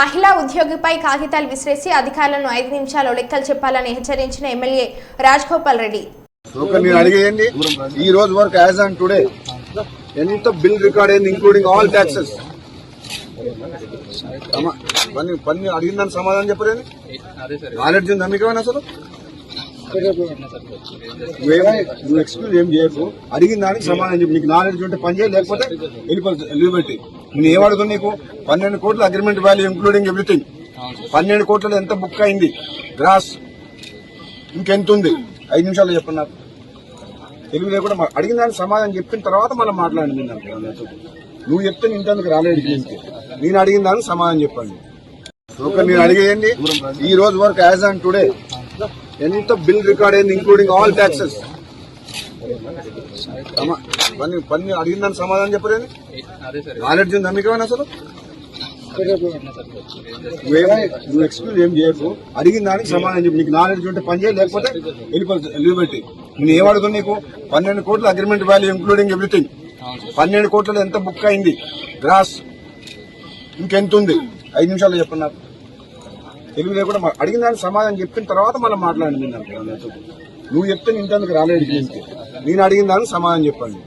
మహిళా ఉద్యోగిపై కాగితాలు విసిరేసి అధికారులను ఐదు నిమిషాలు లెక్కలు చెప్పాలని హెచ్చరించిన ఎమ్మెల్యే రాజగోపాల్ రెడ్డి. అడిగేయండి. ఈ రోజు వరకు యాజ్ ఆన్ టుడే ఎంత బిల్ రికార్డ్ అయింది ఇంక్లూడింగ్ ఆల్ ట్యాక్సెస్ పని పని అడిగిన దానికి సమాధానం చెప్పలేదు? నాలెడ్జ్ ఉందా మీకు అసలు? నువ్వు ఎక్స్క్యూజ్ ఏం చేయకు. అడిగిన దానికి సమాధానం చెప్పు. నీకు నాలెడ్జ్ ఉంటే పని చేయ లేకపోతే వెళ్ళిపోతుంది లీవ్ నేను ఏం అడుగుతున్నా నీకు? పన్నెండు కోట్ల అగ్రిమెంట్ వాల్యూ ఇంక్లూడింగ్ ఎవ్రీథింగ్ పన్నెండు కోట్లలో ఎంత బుక్ అయింది? గ్రాస్ ఇంకెంత ఉంది ఐదు నిమిషాలు చెప్పండి నాకు తెలుగు లేకుండా అడిగిన దానికి సమాధానం చెప్పిన తర్వాత మనం మాట్లాడండి నాకు. నువ్వు చెప్తే ఇంతకు రాలేదు నేను అడిగిన దానికి సమాధానం చెప్పండి. ఒక నేను అడిగేయండి. ఈ రోజు వరకు యాజ్ ఆన్ టుడే ఎంత బిల్ రికార్డ్ అయింది ఇంక్లూడింగ్ ఆల్ ట్యాక్సెస్ పని పని అడిగిన సమాధానం చెప్పలేదు నాలెడ్జ్ ఉందా మీకు అసలు? నువ్వు ఎక్స్క్యూజ్ ఏం చేయకు. అడిగిన దానికి సమాధానం చెప్పు. నీకు నాలెడ్జ్ ఉంటే పని చేయాలి లేకపోతే వెళ్ళిపోతుంది లీవ్ నేను ఏం నీకు? పన్నెండు కోట్ల అగ్రిమెంట్ వాల్యూ ఇంక్లూడింగ్ ఎవ్రీథింగ్ పన్నెండు కోట్లలో ఎంత బుక్ అయింది? గ్రాస్ ఇంకెంత ఉంది? ఐదు నిమిషాలు చెప్పండి నాకు. తెలుగు లేకుండా మా- అడిగిన దానికి సమాధానం చెప్పిన తర్వాత మనం మాట్లాడండి మీరు నువ్వు చెప్తే నేను ఇంతకు రాలేదు నేను అడిగిన దానికి సమాధానం చెప్పండి.